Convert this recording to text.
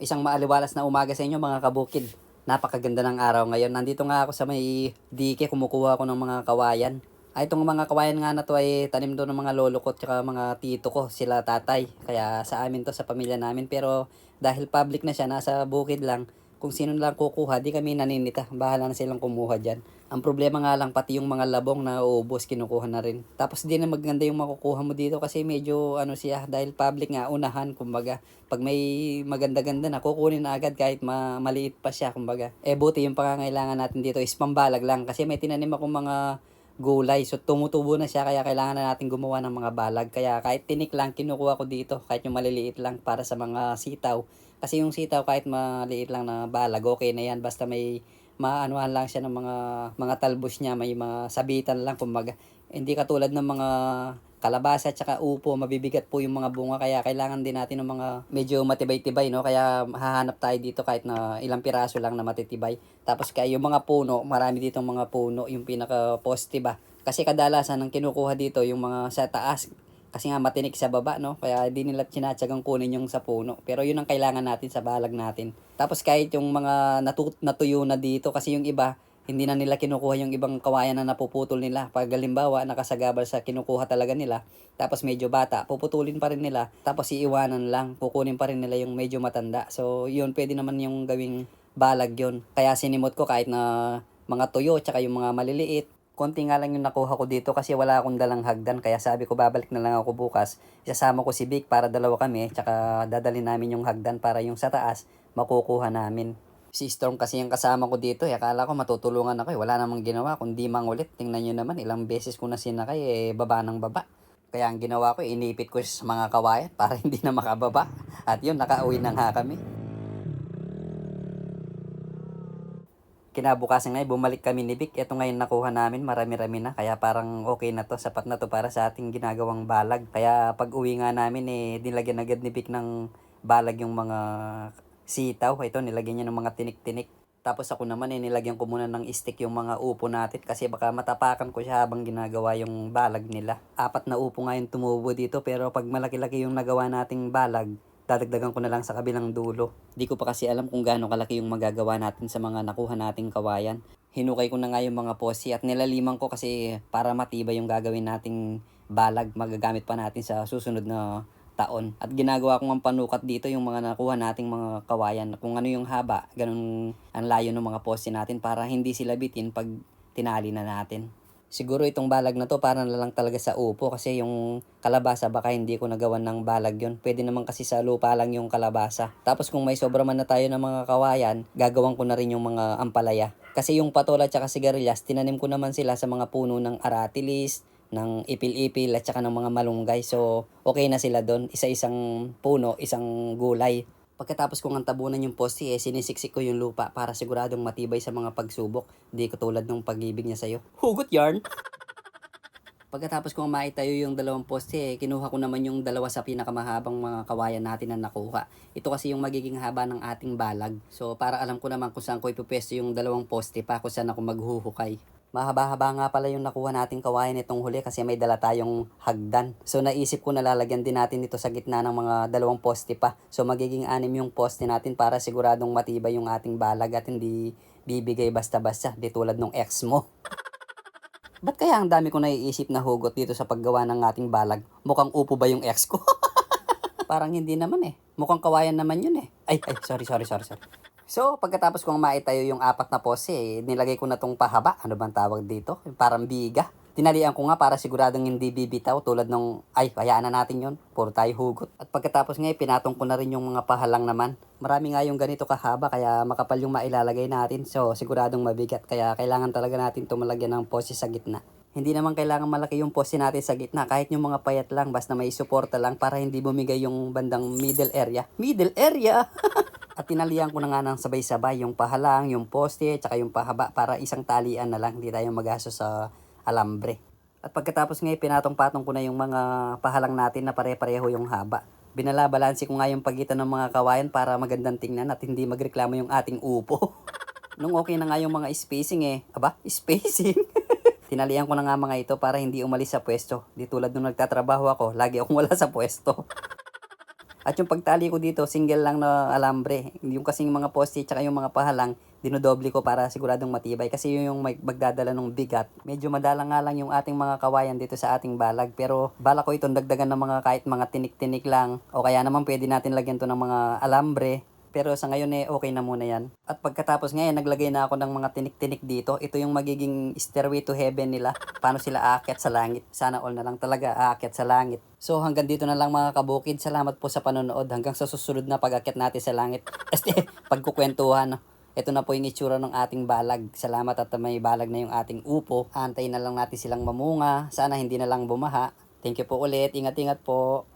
Isang maaliwalas na umaga sa inyo mga kabukid. Napakaganda ng araw ngayon. Nandito nga ako sa may dike, kumukuha ako ng mga kawayan. Ay, itong mga kawayan nga na to ay tanim doon ng mga lolo ko at mga tito ko, sila tatay. Kaya sa amin to, sa pamilya namin. Pero dahil public na siya, nasa bukid lang, kung sino lang kukuha, di kami naninita. Bahala na silang kumuha dyan. Ang problema nga lang, pati yung mga labong na uubos, kinukuha na rin. Tapos di na maganda yung makukuha mo dito kasi medyo ano siya, dahil public nga, unahan, kumbaga. Pag may maganda-ganda na, kukunin na agad kahit ma maliit pa siya, kumbaga. Eh buti yung pangangailangan natin dito is pambalag lang kasi may tinanim akong mga gulay. So tumutubo na siya kaya kailangan na natin gumawa ng mga balag. Kaya kahit tinik lang kinukuha ko dito kahit yung maliliit lang para sa mga sitaw. Kasi yung sitaw kahit maliit lang na balag okay na yan basta may maanuhan lang siya ng mga mga talbos niya, may mga sabitan lang kumbaga. Hindi katulad ng mga kalabasa at saka upo, mabibigat po yung mga bunga kaya kailangan din natin ng mga medyo matibay-tibay no kaya hahanap tayo dito kahit na ilang piraso lang na matitibay. Tapos kaya yung mga puno, marami ditong mga puno, yung pinaka poste ba. Kasi kadalasan ang kinukuha dito yung mga sa taas kasi nga matinik sa baba no kaya di nila tsinatsagang kunin yung sa puno pero yun ang kailangan natin sa balag natin tapos kahit yung mga natu- natuyo na dito kasi yung iba hindi na nila kinukuha yung ibang kawayan na napuputol nila. Pag halimbawa, nakasagabal sa kinukuha talaga nila, tapos medyo bata, puputulin pa rin nila, tapos iiwanan lang, kukunin pa rin nila yung medyo matanda. So, yun, pwede naman yung gawing balag yun. Kaya sinimot ko kahit na mga tuyo, tsaka yung mga maliliit, konti nga lang yung nakuha ko dito kasi wala akong dalang hagdan. Kaya sabi ko, babalik na lang ako bukas. Isasama ko si Vic para dalawa kami, tsaka dadalhin namin yung hagdan para yung sa taas, makukuha namin. Si Storm kasi yung kasama ko dito. Eh. Akala ko matutulungan ako. Eh. Wala namang ginawa. Kundi mangulit. Tingnan nyo naman. Ilang beses ko na sinakay. Eh, baba ng baba. Kaya ang ginawa ko, inipit ko sa mga kawayan para hindi na makababa. At yun, nakauwi na nga kami. Kinabukasan ngayon, bumalik kami ni Vic. Ito ngayon nakuha namin, marami-rami na. Kaya parang okay na to, sapat na to para sa ating ginagawang balag. Kaya pag uwi nga namin, eh, nilagyan agad ni Vic ng balag yung mga sitaw. Ito, nilagyan niya ng mga tinik-tinik. Tapos ako naman, eh, nilagyan ko muna ng stick yung mga upo natin kasi baka matapakan ko siya habang ginagawa yung balag nila. Apat na upo nga yung tumubo dito pero pag malaki-laki yung nagawa nating balag, dadagdagan ko na lang sa kabilang dulo. Di ko pa kasi alam kung gaano kalaki yung magagawa natin sa mga nakuha nating kawayan. Hinukay ko na nga yung mga posi at nilaliman ko kasi para matibay yung gagawin nating balag magagamit pa natin sa susunod na taon. At ginagawa ko ng panukat dito yung mga nakuha nating mga kawayan. Kung ano yung haba, ganun ang layo ng mga poste natin para hindi sila bitin pag tinali na natin. Siguro itong balag na to para na lang talaga sa upo kasi yung kalabasa baka hindi ko nagawan ng balag yon. Pwede naman kasi sa lupa lang yung kalabasa. Tapos kung may sobra man na tayo ng mga kawayan, gagawan ko na rin yung mga ampalaya. Kasi yung patola at sigarilyas, tinanim ko naman sila sa mga puno ng aratilis, ng ipil-ipil at saka ng mga malunggay. So, okay na sila doon. Isa-isang puno, isang gulay. Pagkatapos kong antabunan yung poste, eh, sinisiksik ko yung lupa para siguradong matibay sa mga pagsubok. Di ko tulad ng pag-ibig niya sa'yo. Hugot yarn! Pagkatapos kong maitayo yung dalawang poste, eh, kinuha ko naman yung dalawa sa pinakamahabang mga kawayan natin na nakuha. Ito kasi yung magiging haba ng ating balag. So, para alam ko naman kung saan ko ipupwesto yung dalawang poste pa kung saan ako maghuhukay. Mahaba-haba nga pala yung nakuha nating kawayan itong huli kasi may dala tayong hagdan. So naisip ko na lalagyan din natin ito sa gitna ng mga dalawang poste pa. So magiging anim yung poste natin para siguradong matibay yung ating balag at hindi bibigay basta-basta di tulad ng ex mo. Ba't kaya ang dami ko naiisip na hugot dito sa paggawa ng ating balag? Mukhang upo ba yung ex ko? Parang hindi naman eh. Mukhang kawayan naman yun eh. Ay, ay, sorry, sorry, sorry, sorry. So, pagkatapos kong maitayo yung apat na pose, eh, nilagay ko na tong pahaba. Ano bang tawag dito? Parang biga. Tinalian ko nga para siguradong hindi bibitaw tulad nung, ay, hayaan na natin yon Puro tayo hugot. At pagkatapos nga, eh, pinatong ko na rin yung mga pahalang naman. Marami nga yung ganito kahaba, kaya makapal yung mailalagay natin. So, siguradong mabigat. Kaya kailangan talaga natin tumalagyan ng pose sa gitna. Hindi naman kailangan malaki yung pose natin sa gitna. Kahit yung mga payat lang, basta may suporta lang para hindi bumigay yung bandang middle area. Middle area! At tinalian ko na nga ng sabay-sabay yung pahalang, yung poste, tsaka yung pahaba para isang talian na lang. Hindi tayo magaso sa alambre. At pagkatapos nga pinatong-patong ko na yung mga pahalang natin na pare-pareho yung haba. Binalabalansi ko nga yung pagitan ng mga kawayan para magandang tingnan at hindi magreklamo yung ating upo. Nung okay na nga yung mga spacing eh. Aba, spacing? Tinalian ko na nga mga ito para hindi umalis sa pwesto. Di tulad nung nagtatrabaho ako, lagi akong wala sa pwesto. At yung pagtali ko dito, single lang na alambre. Yung kasing mga poste tsaka yung mga pahalang, dinodoble ko para siguradong matibay. Kasi yun yung mag- magdadala ng bigat. Medyo madalang nga lang yung ating mga kawayan dito sa ating balag. Pero bala ko itong dagdagan ng mga kahit mga tinik-tinik lang. O kaya naman pwede natin lagyan to ng mga alambre. Pero sa ngayon eh, okay na muna yan. At pagkatapos ngayon, naglagay na ako ng mga tinik-tinik dito. Ito yung magiging stairway to heaven nila. Paano sila aakyat sa langit. Sana all na lang talaga aakyat sa langit. So hanggang dito na lang mga kabukid. Salamat po sa panonood. Hanggang sa susunod na pag-akyat natin sa langit. Este, pagkukwentuhan. Ito na po yung itsura ng ating balag. Salamat at may balag na yung ating upo. Antayin na lang natin silang mamunga. Sana hindi na lang bumaha. Thank you po ulit. Ingat-ingat po.